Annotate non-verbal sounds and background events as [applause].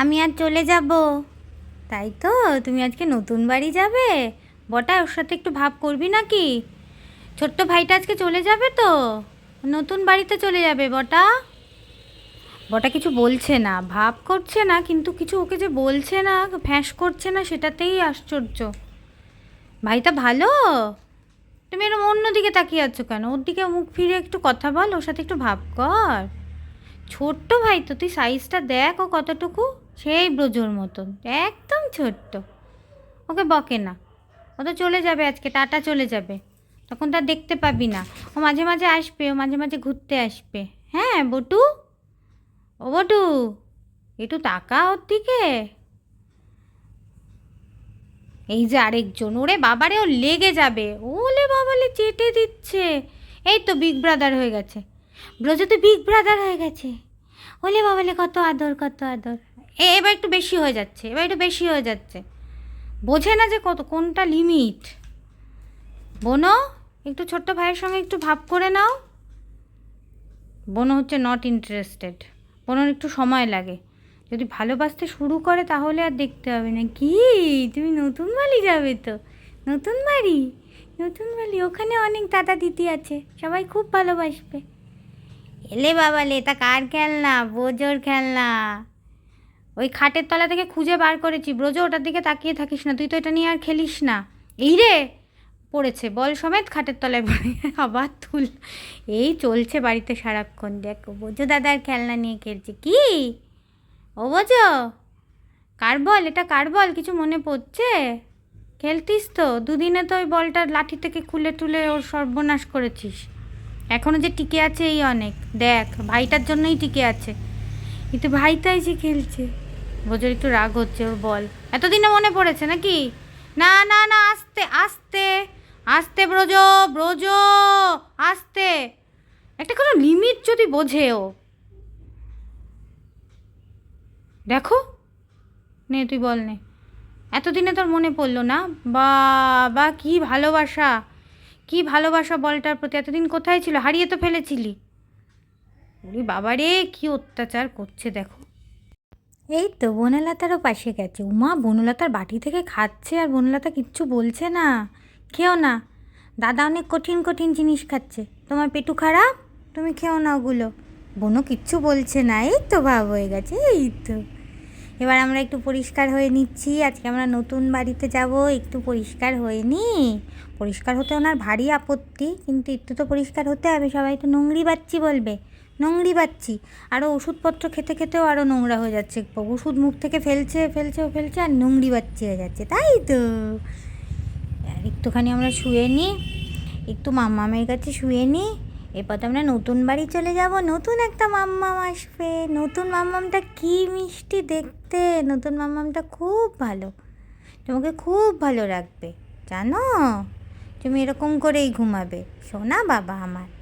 আমি আর চলে যাব। তাই তো? তুমি আজকে নতুন বাড়ি যাবে? বটা, ওর সাথে একটু ভাব করবি নাকি? ছোট্ট ভাইটা আজকে চলে যাবে তো? নতুন বাড়িতে চলে যাবে বটা। বটা কিছু বলছে না, ভাব করছে না, কিন্তু কিছু ওকে যে বলছে না, ফ্যাঁস করছে না, সেটাতেই আশ্চর্য। ভাইটা ভালো? তুমি এরকম অন্যদিকে তাকিয়ে আছো কেন? ওর দিকে মুখ ফিরে একটু কথা বল, ওর সাথে একটু ভাব কর। ছোট্ট ভাই তো, তুই সাইজটা দেখ ও কতটুকু। সেই ব্রজোর মতন, একদম ছোট্ট। ওকে বকে না। ও তো চলে যাবে আজকে, টাটা চলে যাবে। তখন তার দেখতে পাবি না। ও মাঝে মাঝে আসবে, ও মাঝে মাঝে ঘুরতে আসবে। হ্যাঁ বটু? ও বটু, একটু তাকা ওর দিকে। এই যে আরেকজন, ওরে বাবারে, ও লেগে যাবে। ওলে বাবালে চেটে দিচ্ছে। এই তো বিগ ব্রাদার হয়ে গেছে। ব্রজ তো বিগ ব্রাদার হয়ে গেছে। ওলে বাবালে কত আদর কত আদর। এবার একটু বেশি হয়ে যাচ্ছে, এবার একটু বেশি হয়ে যাচ্ছে। বোঝে না যে কত, কোনটা লিমিট বোনো, একটু ছোট্ট ভাইয়ের সঙ্গে একটু ভাব করে নাও। বোনো হচ্ছে নট ইন্টারেস্টেড বোনোর একটু সময় লাগে। যদি ভালোবাসতে শুরু করে তাহলে আর দেখতে হবে না। কি? তুমি নতুন বাড়ি যাবে তো। নতুন বাড়ি? নতুন বাড়ি। ওখানে অনেক দাদা দিদি আছে। সবাই খুব ভালোবাসবে। এলে বাবা লে তা কার খেলনা? বোজোর খেলনা। ওই খাটের তলা থেকে খুঁজে বার করেছি। ব্রোজো ওটার দিকে তাকিয়ে থাকিস না। তুই তো এটা নিয়ে আর খেলিস না। এই রে! পড়েছে। বল সমেত খাটের তলায় পড়ে। [laughs] আবার তুল। এই চলছে বাড়িতে সারাক্ষণ। দেখ বোঝো দাদার খেলনা নিয়ে খেলছে। কি? ও বোঝো? কার বল? এটা কার বল? কিছু মনে পড়ছে? খেলতিস তো। দুদিনে তো ওই বলটা লাঠি থেকে খুলে তুলে ওর সর্বনাশ করেছিস। এখনও যে টিকে আছে এই অনেক। দেখ, ভাইটার জন্যই টিকে আছে। কিন্তু ভাইটাই যে খেলছে। বোঝোর একটু রাগ হচ্ছে ওর বল। এতদিনে মনে পড়েছে নাকি? না না না, আস্তে আস্তে আস্তে ব্রজ ব্রজ, আস্তে। একটা কোনো লিমিট যদি বোঝে ও। দেখো। নে, তুই বল নে। এতদিনে তোর মনে পড়ল না? বাবা, কি ভালোবাসা। কি ভালোবাসা বলটার প্রতি। এতদিন কোথায় ছিল? হারিয়ে তো ফেলেছিলি। ওরে বাবা রে কি অত্যাচার করছে, দেখো। এই তো বনলতারও পাশে গেছে। উমা, বনলতার বাটি থেকে খাচ্ছে আর বনলতা কিচ্ছু বলছে না। খেও না। দাদা অনেক কঠিন কঠিন জিনিস খাচ্ছে। তোমার পেটু খারাপ? তুমি খেও না ওগুলো। বোনও কিচ্ছু বলছে না। এই তো ভাব হয়ে গেছে, এই তো। এবার আমরা একটু পরিষ্কার হয়ে নিচ্ছি। আজকে আমরা নতুন বাড়িতে যাব, একটু পরিষ্কার হয়ে নি। পরিষ্কার হতে ওনার ভারী আপত্তি, কিন্তু একটু তো পরিষ্কার হতে হবে। সবাই তো নোংরি বাচ্চি বলবে। নোংরি বাচ্চি আরও ওষুধপত্র খেতে খেতেও আরও নোংরা হয়ে যাচ্ছে। ওষুধ মুখ থেকে ফেলছে ফেলছে ফেলছে আর নোংরি বাচ্চি হয়ে যাচ্ছে। তাই তো। আর একটুখানি আমরা শুয়ে নিই। একটু মাম্মামের কাছে শুয়ে নিই। এরপর তো আমরা নতুন বাড়ি চলে যাব। নতুন একটা মাম্মাম আসবে। নতুন মাম্মামটা কি মিষ্টি দেখতে। নতুন মাম্মামটা খুব ভালো। তোমাকে খুব ভালো রাখবে। জানো? তুমি এরকম করেই ঘুমাবে। শোনা বাবা আমার।